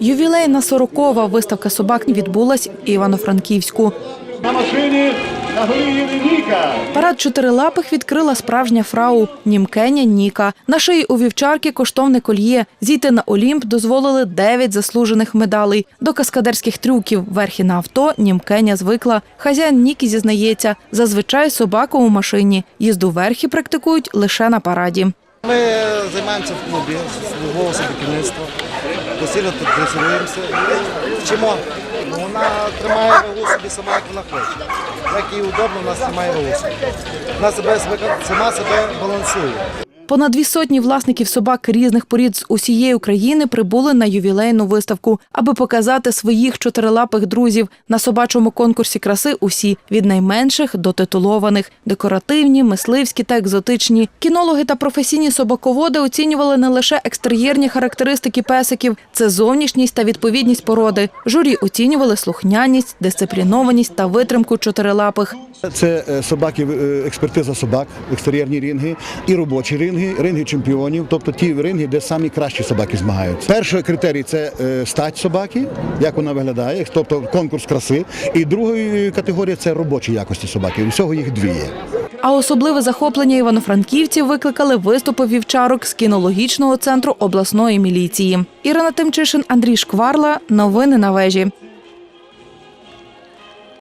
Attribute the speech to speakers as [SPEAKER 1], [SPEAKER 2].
[SPEAKER 1] Ювілейна сорокова виставка собак відбулась в Івано-Франківську.
[SPEAKER 2] На машині на горі Ніка.
[SPEAKER 1] Парад чотирилапих відкрила справжня фрау Німкеня Ніка. На шиї у вівчарки коштовне кольє. Зійти на Олімп дозволили дев'ять заслужених медалей. До каскадерських трюків верхи на авто Німкеня звикла. Хазяїн Нікі зізнається, зазвичай собаку у машині. Їзду верхи практикують лише на параді.
[SPEAKER 3] Ми займаємося в клубі голосом собаківництва, постійно тут дресируємося, вчимо. Ну, Вона тримає вагу собі сама, як вона хоче. Як їй удобно, вона тримає вагу собі. Вона себе, сама себе балансує.
[SPEAKER 1] Понад дві сотні власників собак різних порід з усієї України прибули на ювілейну виставку, аби показати своїх чотирилапих друзів. На собачому конкурсі краси усі від найменших до титулованих, декоративні, мисливські та екзотичні. Кінологи та професійні собаководи оцінювали не лише екстер'єрні характеристики песиків, це зовнішність та відповідність породи. Журі оцінювали слухняність, дисциплінованість та витримку чотирилапих.
[SPEAKER 4] Це е, собаки, е, експертиза собак, екстер'єрні ринги і робочі ринги, ринги чемпіонів, тобто ті ринги, де самі кращі собаки змагаються. Перший критерій це е, стать собаки, як вона виглядає, тобто конкурс краси. І другої категорія це робочі якості собаки. Усього їх дві є.
[SPEAKER 1] А особливе захоплення івано-франківців викликали виступи вівчарок з кінологічного центру обласної міліції. Ірина Тимчишин, Андрій Шкварла. Новини на вежі.